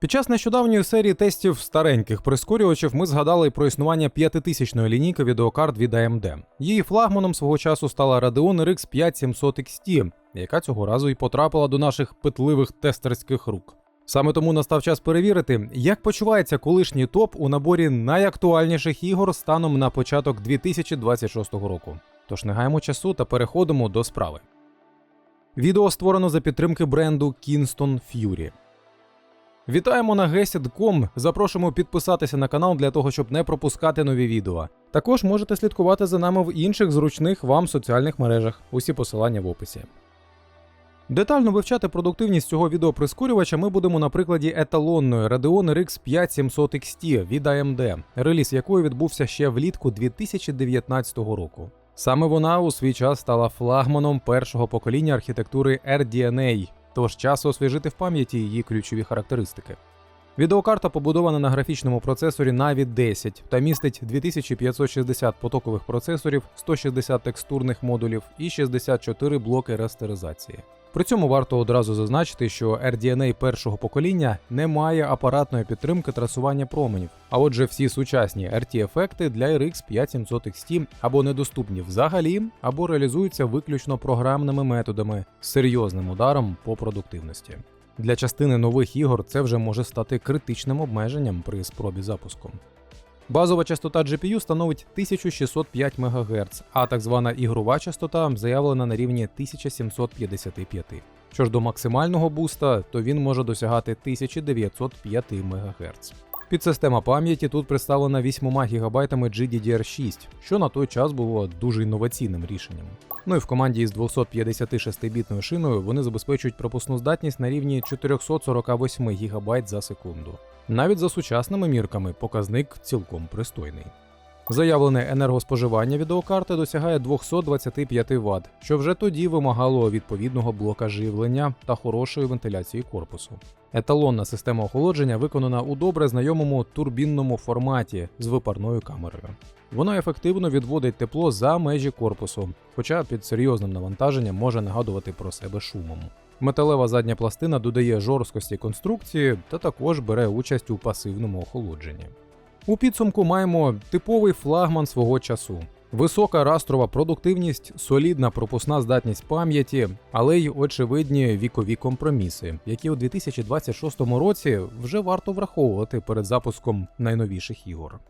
Під час нещодавньої серії тестів стареньких прискорювачів ми згадали про існування п'ятитисячної лінійки відеокарт від AMD. Її флагманом свого часу стала Radeon RX 5700 XT, яка цього разу і потрапила до наших питливих тестерських рук. Саме тому настав час перевірити, як почувається колишній топ у наборі найактуальніших ігор станом на початок 2026 року. Тож не гаємо часу та переходимо до справи. Відео створено за підтримки бренду Kingston Fury. Вітаємо на GESID.com. Запрошуємо підписатися на канал для того, щоб не пропускати нові відео. Також можете слідкувати за нами в інших зручних вам соціальних мережах. Усі посилання в описі. Детально вивчати продуктивність цього відеоприскорювача ми будемо на прикладі еталонної Radeon RX 5700 XT від AMD, реліз якої відбувся ще влітку 2019 року. Саме вона у свій час стала флагманом першого покоління архітектури RDNA, тож час освіжити в пам'яті її ключові характеристики. Відеокарта побудована на графічному процесорі Navi 10 та містить 2560 потокових процесорів, 160 текстурних модулів і 64 блоки растеризації. При цьому варто одразу зазначити, що RDNA першого покоління не має апаратної підтримки трасування променів, а отже, всі сучасні RT-ефекти для RX 5700 XT або недоступні взагалі, або реалізуються виключно програмними методами з серйозним ударом по продуктивності. Для частини нових ігор це вже може стати критичним обмеженням при спробі запуску. Базова частота GPU становить 1605 МГц, а так звана ігрова частота заявлена на рівні 1755. Що ж до максимального буста, то він може досягати 1905 МГц. Підсистема пам'яті тут представлена 8 ГБ GDDR6, що на той час було дуже інноваційним рішенням. Ну і в команді із 256-бітною шиною вони забезпечують пропускну здатність на рівні 448 ГБ за секунду. Навіть за сучасними мірками показник цілком пристойний. Заявлене енергоспоживання відеокарти досягає 225 Вт, що вже тоді вимагало відповідного блока живлення та хорошої вентиляції корпусу. Еталонна система охолодження виконана у добре знайомому турбінному форматі з випарною камерою. Вона ефективно відводить тепло за межі корпусу, хоча під серйозним навантаженням може нагадувати про себе шумом. Металева задня пластина додає жорсткості конструкції та також бере участь у пасивному охолодженні. У підсумку маємо типовий флагман свого часу. Висока растрова продуктивність, солідна пропускна здатність пам'яті, але й очевидні вікові компроміси, які у 2026 році вже варто враховувати перед запуском найновіших ігор.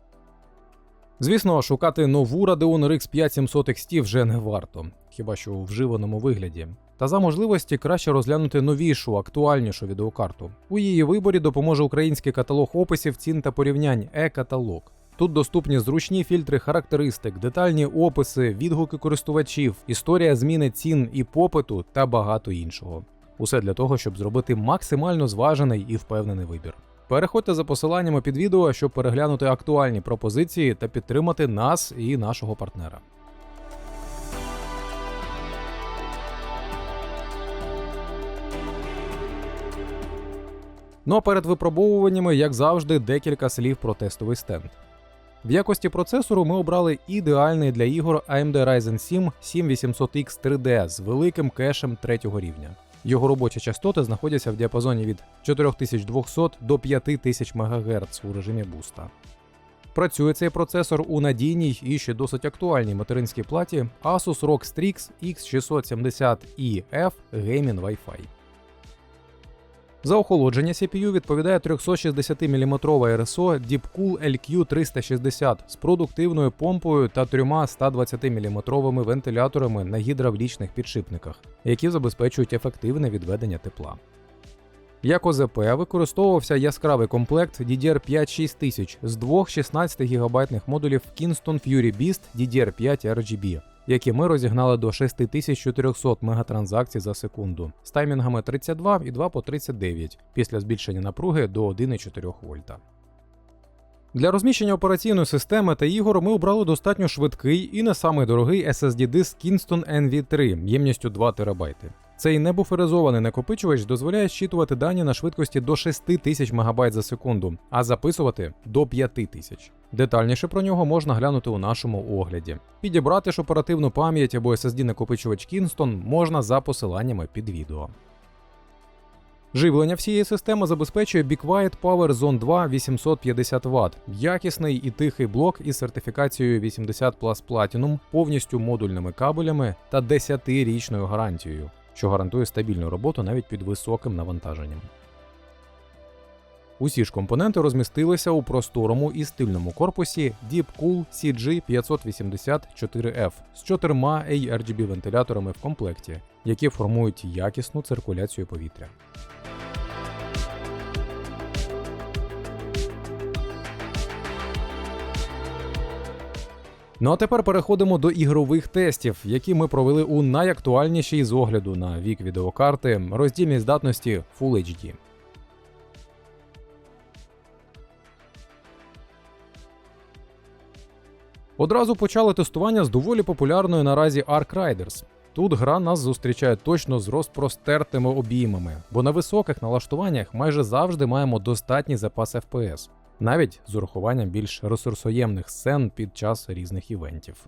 Звісно, шукати нову Radeon RX 5700 XT вже не варто, хіба що у вживаному вигляді. Та за можливості краще розглянути новішу, актуальнішу відеокарту. У її виборі допоможе український каталог описів, цін та порівнянь e-каталог. Тут доступні зручні фільтри характеристик, детальні описи, відгуки користувачів, історія зміни цін і попиту та багато іншого. Усе для того, щоб зробити максимально зважений і впевнений вибір. Переходьте за посиланнями під відео, щоб переглянути актуальні пропозиції та підтримати нас і нашого партнера. Ну а перед випробовуваннями, як завжди, декілька слів про тестовий стенд. В якості процесору ми обрали ідеальний для ігор AMD Ryzen 7 7800X 3D з великим кешем третього рівня. Його робочі частоти знаходяться в діапазоні від 4200 до 5000 МГц у режимі буста. Працює цей процесор у надійній і ще досить актуальній материнській платі Asus ROG Strix X670EF Gaming Wi-Fi. За охолодження CPU відповідає 360-мм RSO Deepcool LQ360 з продуктивною помпою та трьома 120-мм вентиляторами на гідравлічних підшипниках, які забезпечують ефективне відведення тепла. Як ОЗП використовувався яскравий комплект DDR5 6000 з двох 16 ГБ модулів Kingston Fury Beast DDR5 RGB, які ми розігнали до 6400 мегатранзакцій за секунду з таймінгами 32 і 2 по 39 після збільшення напруги до 1,4 вольта. Для розміщення операційної системи та ігор ми обрали достатньо швидкий і не самий дорогий SSD-диск Kingston NV3 ємністю 2 ТБ. Цей небуферизований накопичувач дозволяє щитувати дані на швидкості до 6000 МБ за секунду, а записувати до 5000. Детальніше про нього можна глянути у нашому огляді. Підібрати ж оперативну пам'ять або SSD накопичувач Kingston можна за посиланнями під відео. Живлення всієї системи забезпечує Be Quiet Power Zone 2 850 Вт, якісний і тихий блок із сертифікацією 80 Plus Platinum, повністю модульними кабелями та 10-річною гарантією, що гарантує стабільну роботу навіть під високим навантаженням. Усі ж компоненти розмістилися у просторому і стильному корпусі Deepcool CG584F з чотирма ARGB вентиляторами в комплекті, які формують якісну циркуляцію повітря. Ну а тепер переходимо до ігрових тестів, які ми провели у найактуальнішій з огляду на вік відеокарти роздільній здатності Full HD. Одразу почали тестування з доволі популярної наразі Ark Riders. Тут гра нас зустрічає точно з розпростертими обіймами, бо на високих налаштуваннях майже завжди маємо достатній запас FPS, навіть з урахуванням більш ресурсоємних сцен під час різних івентів.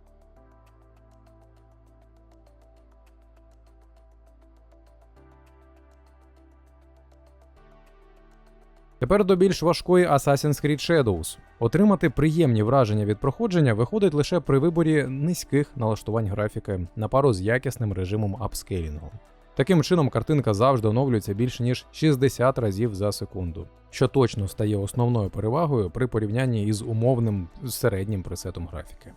Тепер до більш важкої Assassin's Creed Shadows. Отримати приємні враження від проходження виходить лише при виборі низьких налаштувань графіки на пару з якісним режимом апскейлінгу. Таким чином, картинка завжди оновлюється більше ніж 60 разів за секунду, що точно стає основною перевагою при порівнянні із умовним середнім пресетом графіки.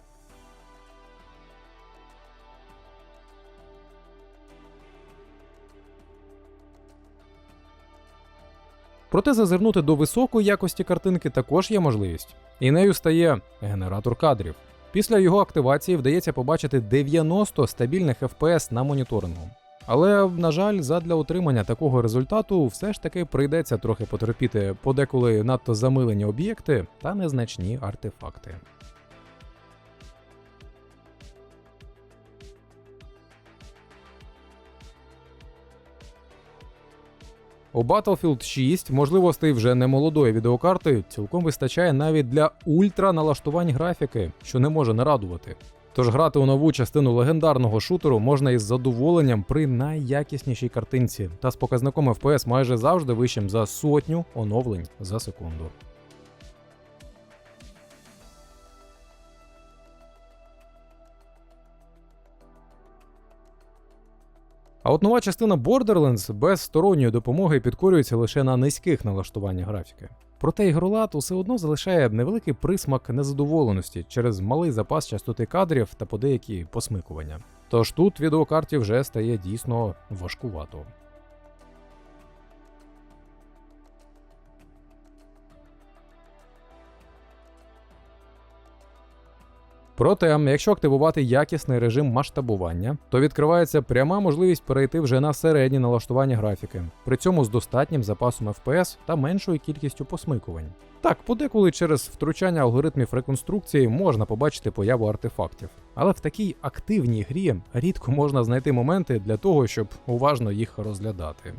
Проте зазирнути до високої якості картинки також є можливість, і нею стає генератор кадрів. Після його активації вдається побачити 90 стабільних FPS на моніторингу. Але, на жаль, задля отримання такого результату все ж таки прийдеться трохи потерпіти подеколи надто замилені об'єкти та незначні артефакти. У Battlefield 6 можливостей вже не молодої відеокарти цілком вистачає навіть для ультра налаштувань графіки, що не може не радувати. Тож грати у нову частину легендарного шутеру можна із задоволенням при найякіснішій картинці та з показником FPS майже завжди вищим за сотню оновлень за секунду. А от нова частина Borderlands без сторонньої допомоги підкорюється лише на низьких налаштуваннях графіки. Проте ігролад усе одно залишає невеликий присмак незадоволеності через малий запас частоти кадрів та по деякі посмикування. Тож тут відеокарті вже стає дійсно важкувато. Проте, якщо активувати якісний режим масштабування, то відкривається пряма можливість перейти вже на середні налаштування графіки, при цьому з достатнім запасом FPS та меншою кількістю посмикувань. Так, подеколи через втручання алгоритмів реконструкції можна побачити появу артефактів, але в такій активній грі рідко можна знайти моменти для того, щоб уважно їх розглядати.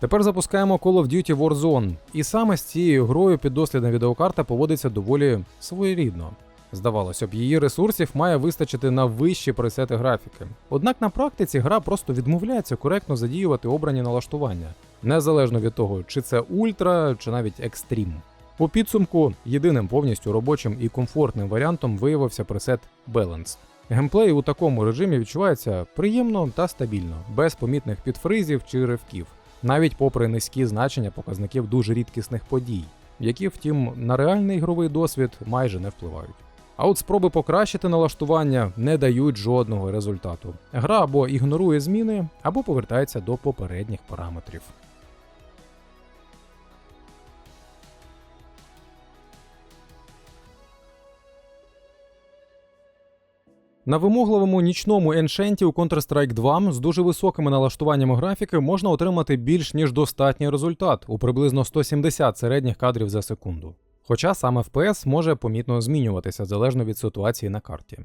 Тепер запускаємо Call of Duty Warzone, і саме з цією грою піддослідна відеокарта поводиться доволі своєрідно. Здавалося б, її ресурсів має вистачити на вищі пресети графіки. Однак на практиці гра просто відмовляється коректно задіювати обрані налаштування, незалежно від того, чи це ультра, чи навіть екстрім. У підсумку єдиним повністю робочим і комфортним варіантом виявився пресет Balance. Геймплей у такому режимі відчувається приємно та стабільно, без помітних підфризів чи ривків навіть попри низькі значення показників дуже рідкісних подій, які, втім, на реальний ігровий досвід майже не впливають. А от спроби покращити налаштування не дають жодного результату. Гра або ігнорує зміни, або повертається до попередніх параметрів. На вимогливому нічному еншенті у Counter-Strike 2 з дуже високими налаштуваннями графіки можна отримати більш ніж достатній результат у приблизно 170 середніх кадрів за секунду. Хоча саме FPS може помітно змінюватися залежно від ситуації на карті.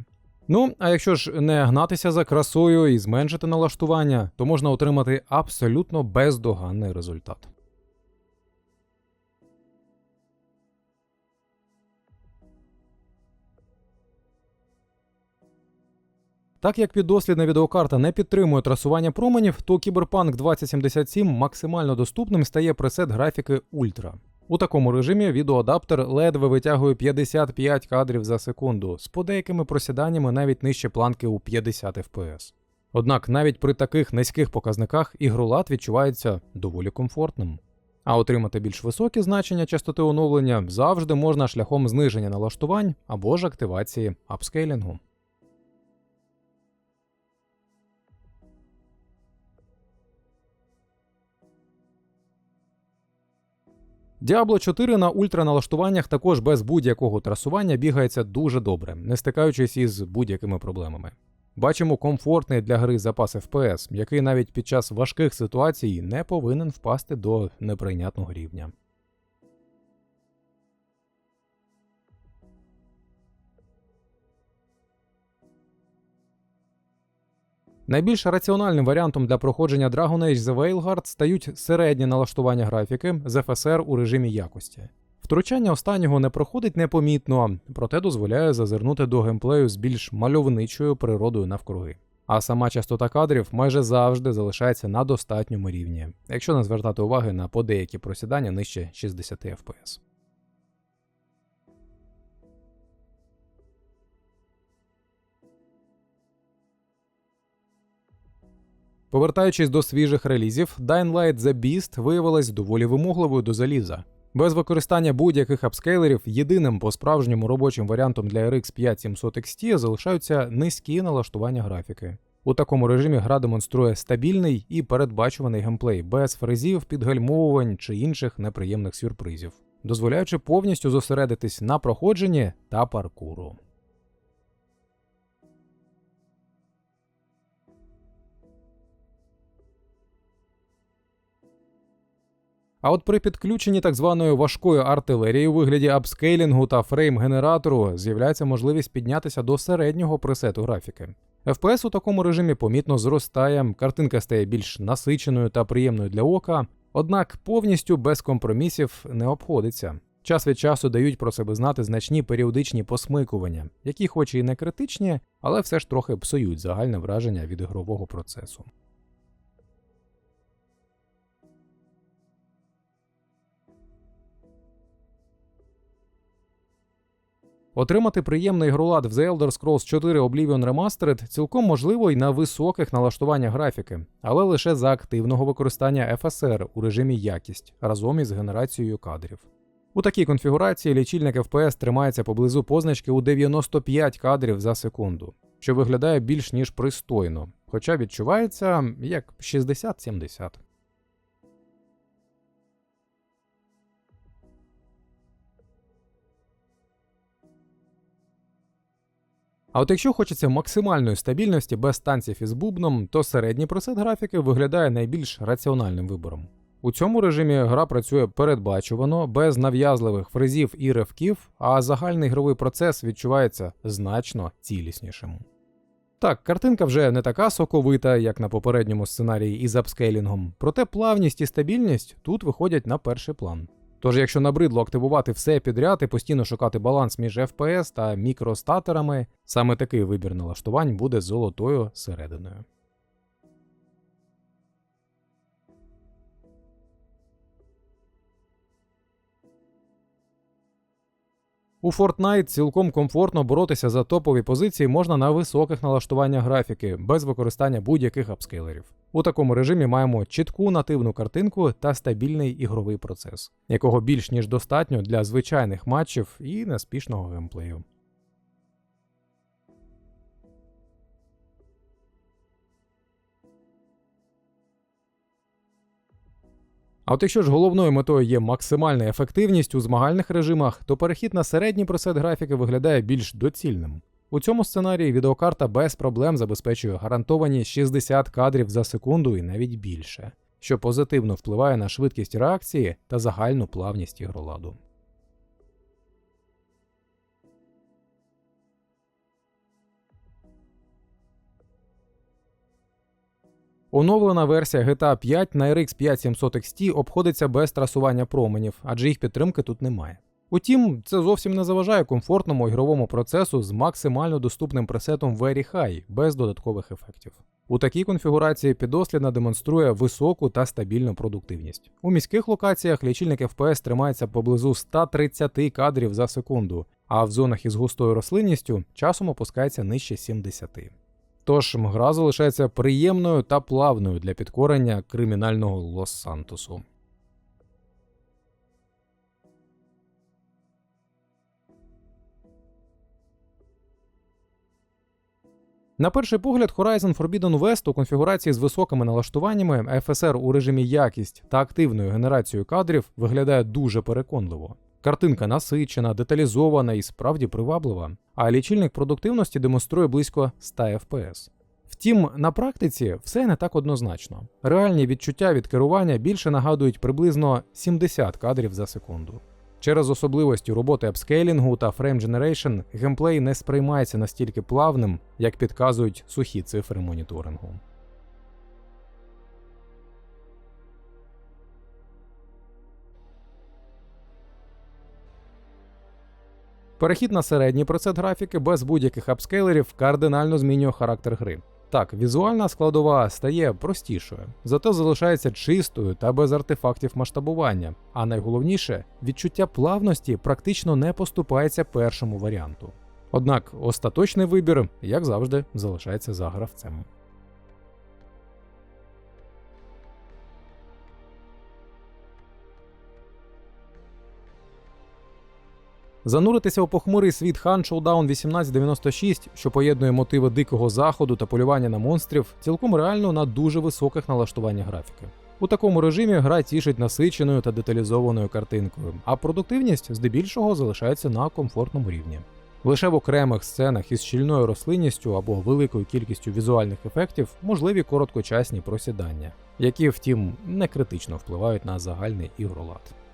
Ну, а якщо ж не гнатися за красою і зменшити налаштування, то можна отримати абсолютно бездоганний результат. Так як піддослідна відеокарта не підтримує трасування променів, то Cyberpunk 2077 максимально доступним стає пресет графіки Ultra. У такому режимі відеоадаптер ледве витягує 55 кадрів за секунду, з подеякими просіданнями навіть нижче планки у 50 FPS. Однак навіть при таких низьких показниках ігролад відчувається доволі комфортним. А отримати більш високі значення частоти оновлення завжди можна шляхом зниження налаштувань або ж активації апскейлінгу. Diablo 4 на ультраналаштуваннях також без будь-якого трасування бігається дуже добре, не стикаючись із будь-якими проблемами. Бачимо комфортний для гри запас FPS, який навіть під час важких ситуацій не повинен впасти до неприйнятного рівня. Найбільш раціональним варіантом для проходження Dragon Age The Veilguard стають середні налаштування графіки з FSR у режимі якості. Втручання останнього не проходить непомітно, проте дозволяє зазирнути до геймплею з більш мальовничою природою навкруги. А сама частота кадрів майже завжди залишається на достатньому рівні, якщо не звертати уваги на подеякі просідання нижче 60 FPS. Повертаючись до свіжих релізів, Dying Light The Beast виявилась доволі вимогливою до заліза. Без використання будь-яких апскейлерів єдиним по-справжньому робочим варіантом для RX 5700 XT залишаються низькі налаштування графіки. У такому режимі гра демонструє стабільний і передбачуваний геймплей без фрезів, підгальмовувань чи інших неприємних сюрпризів, дозволяючи повністю зосередитись на проходженні та паркуру. А от при підключенні так званої важкої артилерії у вигляді апскейлінгу та фрейм-генератору з'являється можливість піднятися до середнього пресету графіки. FPS у такому режимі помітно зростає, картинка стає більш насиченою та приємною для ока, однак повністю без компромісів не обходиться. Час від часу дають про себе знати значні періодичні посмикування, які, хоч і не критичні, але все ж трохи псують загальне враження від ігрового процесу. Отримати приємний ігролад в The Elder Scrolls 4 Oblivion Remastered цілком можливо й на високих налаштуваннях графіки, але лише за активного використання FSR у режимі якість разом із генерацією кадрів. У такій конфігурації лічильник FPS тримається поблизу позначки у 95 кадрів за секунду, що виглядає більш ніж пристойно, хоча відчувається як 60-70. А от якщо хочеться максимальної стабільності без танців із бубном, то середній пресет графіки виглядає найбільш раціональним вибором. У цьому режимі гра працює передбачувано, без нав'язливих фрезів і ривків, а загальний ігровий процес відчувається значно ціліснішим. Так, картинка вже не така соковита, як на попередньому сценарії із апскейлінгом, проте плавність і стабільність тут виходять на перший план. Тож, якщо набридло активувати все підряд і постійно шукати баланс між FPS та мікростатерами, саме такий вибір налаштувань буде золотою серединою. У Fortnite цілком комфортно боротися за топові позиції можна на високих налаштуваннях графіки, без використання будь-яких апскейлерів. У такому режимі маємо чітку нативну картинку та стабільний ігровий процес, якого більш ніж достатньо для звичайних матчів і неспішного геймплею. А от якщо ж головною метою є максимальна ефективність у змагальних режимах, то перехід на середній просет графіки виглядає більш доцільним. У цьому сценарії відеокарта без проблем забезпечує гарантовані 60 кадрів за секунду і навіть більше, що позитивно впливає на швидкість реакції та загальну плавність ігроладу. Оновлена версія GTA 5 на RX 5700 XT обходиться без трасування променів, адже їх підтримки тут немає. Утім, це зовсім не заважає комфортному ігровому процесу з максимально доступним пресетом Very High без додаткових ефектів. У такій конфігурації підослідна демонструє високу та стабільну продуктивність. У міських локаціях лічильник FPS тримається поблизу 130 кадрів за секунду, а в зонах із густою рослинністю часом опускається нижче 70. Тож гра залишається приємною та плавною для підкорення кримінального Лос-Сантосу. На перший погляд, Horizon Forbidden West у конфігурації з високими налаштуваннями FSR у режимі якість та активною генерацією кадрів виглядає дуже переконливо. Картинка насичена, деталізована і справді приваблива, а лічильник продуктивності демонструє близько 100 FPS. Втім, на практиці все не так однозначно. Реальні відчуття від керування більше нагадують приблизно 70 кадрів за секунду. Через особливості роботи апскейлінгу та Frame Generation геймплей не сприймається настільки плавним, як підказують сухі цифри моніторингу. Перехід на середній пресет графіки без будь-яких апскейлерів кардинально змінює характер гри. Так, візуальна складова стає простішою, зате залишається чистою та без артефактів масштабування. А найголовніше, відчуття плавності практично не поступається першому варіанту. Однак остаточний вибір, як завжди, залишається за гравцем. Зануритися у похмурий світ Хан Showdown 1896, що поєднує мотиви дикого заходу та полювання на монстрів, цілком реально на дуже високих налаштуваннях графіки. У такому режимі гра тішить насиченою та деталізованою картинкою, а продуктивність здебільшого залишається на комфортному рівні. Лише в окремих сценах із щільною рослинністю або великою кількістю візуальних ефектів можливі короткочасні просідання, які, втім, не критично впливають на загальний ігролад.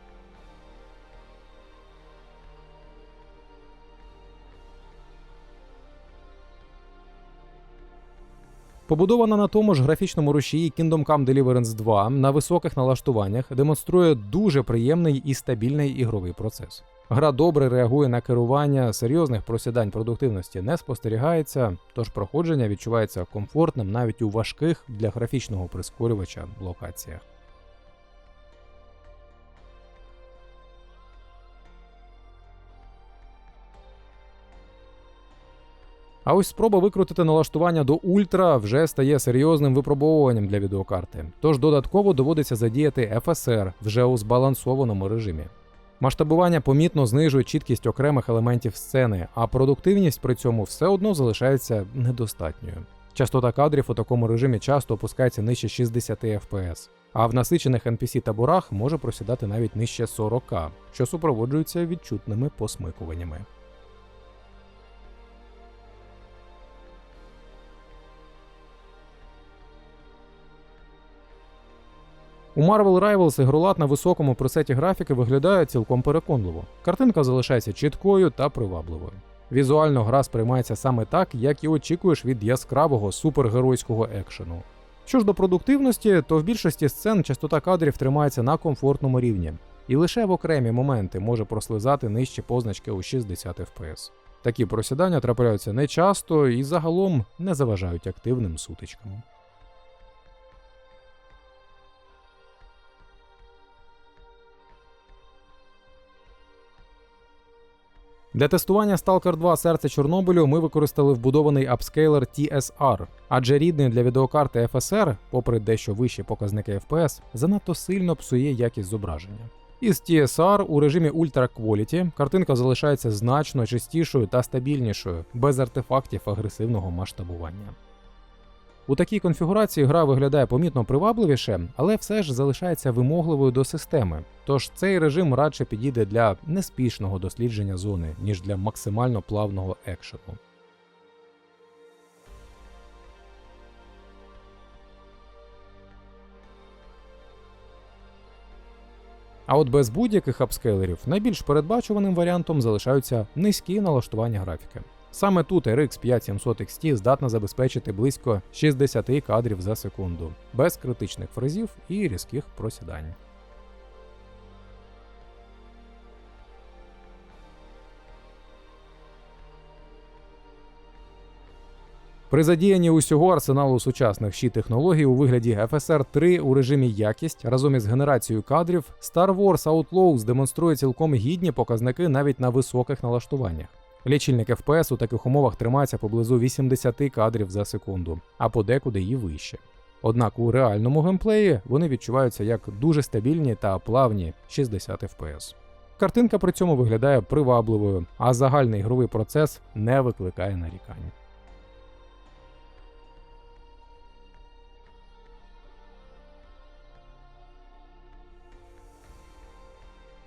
Побудована на тому ж графічному рушії Kingdom Come Deliverance 2 на високих налаштуваннях демонструє дуже приємний і стабільний ігровий процес. Гра добре реагує на керування, серйозних просідань продуктивності не спостерігається, тож проходження відчувається комфортним навіть у важких для графічного прискорювача локаціях. А ось спроба викрутити налаштування до ультра вже стає серйозним випробовуванням для відеокарти, тож додатково доводиться задіяти FSR вже у збалансованому режимі. Масштабування помітно знижує чіткість окремих елементів сцени, а продуктивність при цьому все одно залишається недостатньою. Частота кадрів у такому режимі часто опускається нижче 60 FPS, а в насичених NPC таборах може просідати навіть нижче 40, що супроводжується відчутними посмикуваннями. У Marvel Rivals ігролад на високому пресеті графіки виглядає цілком переконливо. Картинка залишається чіткою та привабливою. Візуально гра сприймається саме так, як і очікуєш від яскравого супергеройського екшену. Що ж до продуктивності, то в більшості сцен частота кадрів тримається на комфортному рівні, і лише в окремі моменти може прослизати нижче позначки у 60 FPS. Такі просідання трапляються нечасто і загалом не заважають активним сутичкам. Для тестування Stalker 2 серце Чорнобилю ми використали вбудований апскейлер TSR, адже рідний для відеокарти FSR, попри дещо вищі показники FPS, занадто сильно псує якість зображення. Із TSR у режимі Ultra Quality картинка залишається значно чистішою та стабільнішою, без артефактів агресивного масштабування. У такій конфігурації гра виглядає помітно привабливіше, але все ж залишається вимогливою до системи. Тож цей режим радше підійде для неспішного дослідження зони, ніж для максимально плавного екшену. А от без будь-яких апскейлерів найбільш передбачуваним варіантом залишаються низькі налаштування графіки. Саме тут RX 5700 XT здатна забезпечити близько 60 кадрів за секунду, без критичних фризів і різких просідань. При задіянні усього арсеналу сучасних щі технологій у вигляді FSR 3 у режимі якість разом із генерацією кадрів Star Wars Outlaws демонструє цілком гідні показники навіть на високих налаштуваннях. Лічильник FPS у таких умовах тримається поблизу 80 кадрів за секунду, а подекуди і вище. Однак у реальному геймплеї вони відчуваються як дуже стабільні та плавні 60 FPS. Картинка при цьому виглядає привабливою, а загальний ігровий процес не викликає нарікань.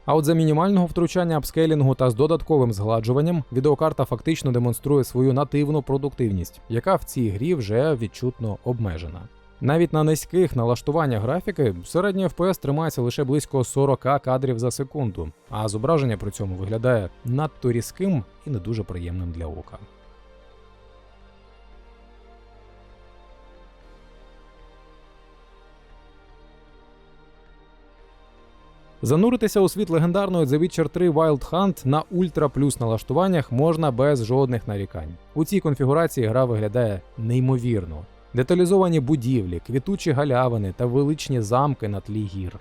А от за мінімального втручання апскейлінгу та з додатковим згладжуванням відеокарта фактично демонструє свою нативну продуктивність, яка в цій грі вже відчутно обмежена. Навіть на низьких налаштуваннях графіки середній FPS тримається лише близько 40 кадрів за секунду, а зображення при цьому виглядає надто різким і не дуже приємним для ока. Зануритися у світ легендарної The Witcher 3 Wild Hunt на ультра плюс налаштуваннях можна без жодних нарікань. У цій конфігурації гра виглядає неймовірно. Деталізовані будівлі, квітучі галявини та величні замки на тлі гір.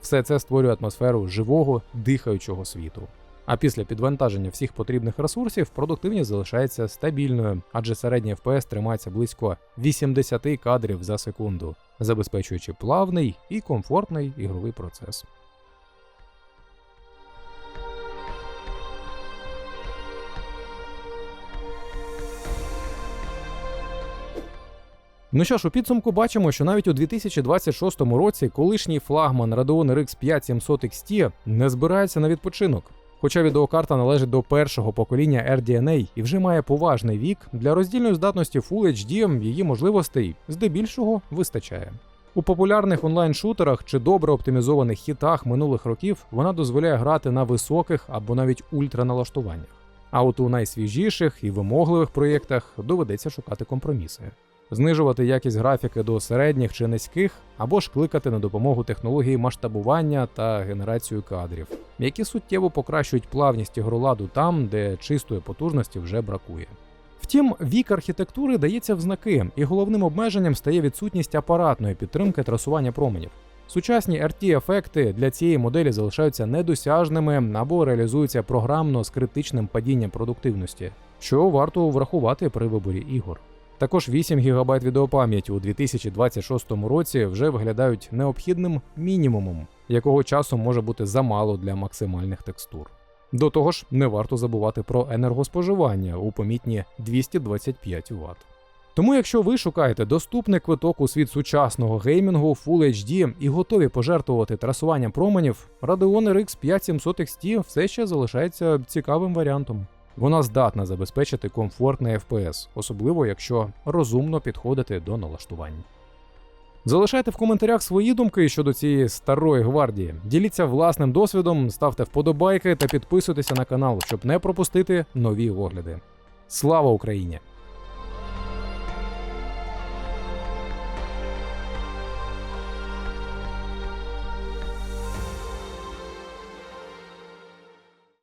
Все це створює атмосферу живого, дихаючого світу. А після підвантаження всіх потрібних ресурсів продуктивність залишається стабільною, адже середній FPS тримається близько 80 кадрів за секунду, забезпечуючи плавний і комфортний ігровий процес. Ну що ж, у підсумку бачимо, що навіть у 2026 році колишній флагман Radeon RX 5700 XT не збирається на відпочинок. Хоча відеокарта належить до першого покоління RDNA і вже має поважний вік, для роздільної здатності Full HD її можливостей здебільшого вистачає. У популярних онлайн-шутерах чи добре оптимізованих хітах минулих років вона дозволяє грати на високих або навіть ультраналаштуваннях. А от у найсвіжіших і вимогливих проєктах доведеться шукати компроміси знижувати якість графіки до середніх чи низьких, або ж кликати на допомогу технології масштабування та генерацію кадрів, які суттєво покращують плавність ігроладу там, де чистої потужності вже бракує. Втім, вік архітектури дається в знаки, і головним обмеженням стає відсутність апаратної підтримки трасування променів. Сучасні RT-ефекти для цієї моделі залишаються недосяжними або реалізуються програмно з критичним падінням продуктивності, що варто врахувати при виборі ігор. Також 8 ГБ відеопам'яті у 2026 році вже виглядають необхідним мінімумом, якого часу може бути замало для максимальних текстур. До того ж, не варто забувати про енергоспоживання у помітні 225 Вт. Тому, якщо ви шукаєте доступний квиток у світ сучасного геймінгу Full HD і готові пожертвувати трасуванням променів, Radeon RX 5700 XT все ще залишається цікавим варіантом. Вона здатна забезпечити комфортний FPS, особливо якщо розумно підходити до налаштувань. Залишайте в коментарях свої думки щодо цієї старої гвардії. Діліться власним досвідом, ставте вподобайки та підписуйтеся на канал, щоб не пропустити нові огляди. Слава Україні!